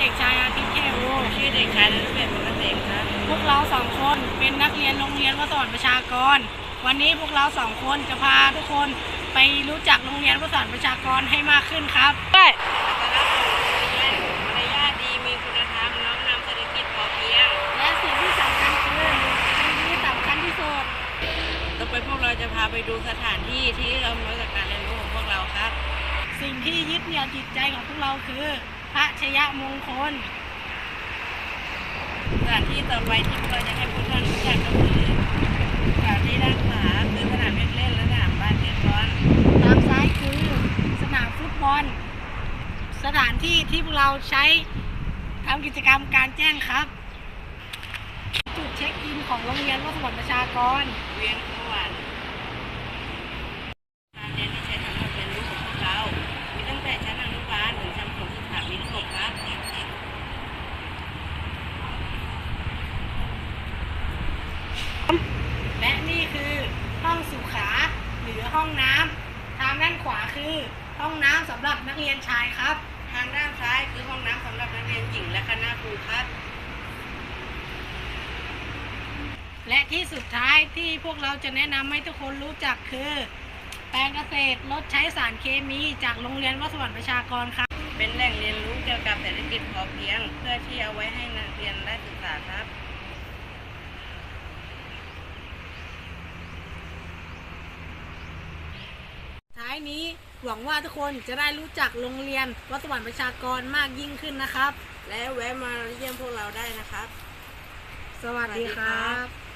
เด็กชายอาทิตย์แค่โอชื่อเด็กชายนรเบศวงศ์เกษมครับ พวกเราสองคนเป็นนักเรียนโรงเรียนวัดสวรรค์ประชากร วันนี้พวกเราสองคนจะพาทุกคนไปรู้จักโรงเรียนวัดสวรรค์ประชากรให้มากขึ้นครับด้วยอัตลักษณ์ของโรงเรียนมารยาทดีมีคุณธรรมน้อมนำเศรษฐกิจพอเพียง และสิ่งที่สำคัญคือสิ่งที่สำคัญที่สุดต่อไปพวกเราจะพาไปดูสถานที่ที่อำนวยกับการเรียนรู้ของพวกเราครับ สิ่งที่ยึดเหนี่ยวจิตใจของพวกเราคือ พระชยมงคลสถานที่ต่อไปที่พวกเราจะให้พวกท่านรู้จักก็คือสถานที่ด้านขวาคือสนามเด็กเล่นและสนามบาสเกตบอลทางซ้ายคือสนามฟุตบอล สถานที่ที่พวกเราใช้ทำกิจกรรมการแจ้งครับ จุดเช็คอินของโรงเรียนวัดสวรรค์ประชากร เวียนขวัญการเรียนที่ใช้สำหรับเรียนรู้ของพวกเรา มีตั้งแต่ชั้นอนุบาลถึงชั้นประถมศึกษาปีที่หกครับ และนี่คือห้องสุขาหรือห้องน้ำทางด้านขวาคือห้องน้ำสำหรับนักเรียนชายครับ ทางด้านซ้ายคือห้องน้ำสำหรับนักเรียนหญิงและคณะครูครับ และที่สุดท้ายที่พวกเราจะแนะนำให้ทุกคนรู้จักคือ แปลงเกษตรลดใช้สารเคมีจากโรงเรียนวัดสวรรค์ประชากรครับ เป็นแหล่งเรียนรู้เกี่ยวกับเศรษฐกิจพอเพียง เพื่อที่เอาไว้ให้นักเรียนได้ศึกษาครับ ท้ายนี้ หวังว่าทุกคนจะได้รู้จักโรงเรียนวัดสวรรค์ประชากรมากยิ่งขึ้นนะครับ และแวะมาเยี่ยมพวกเราได้นะครับ สวัสดีครับ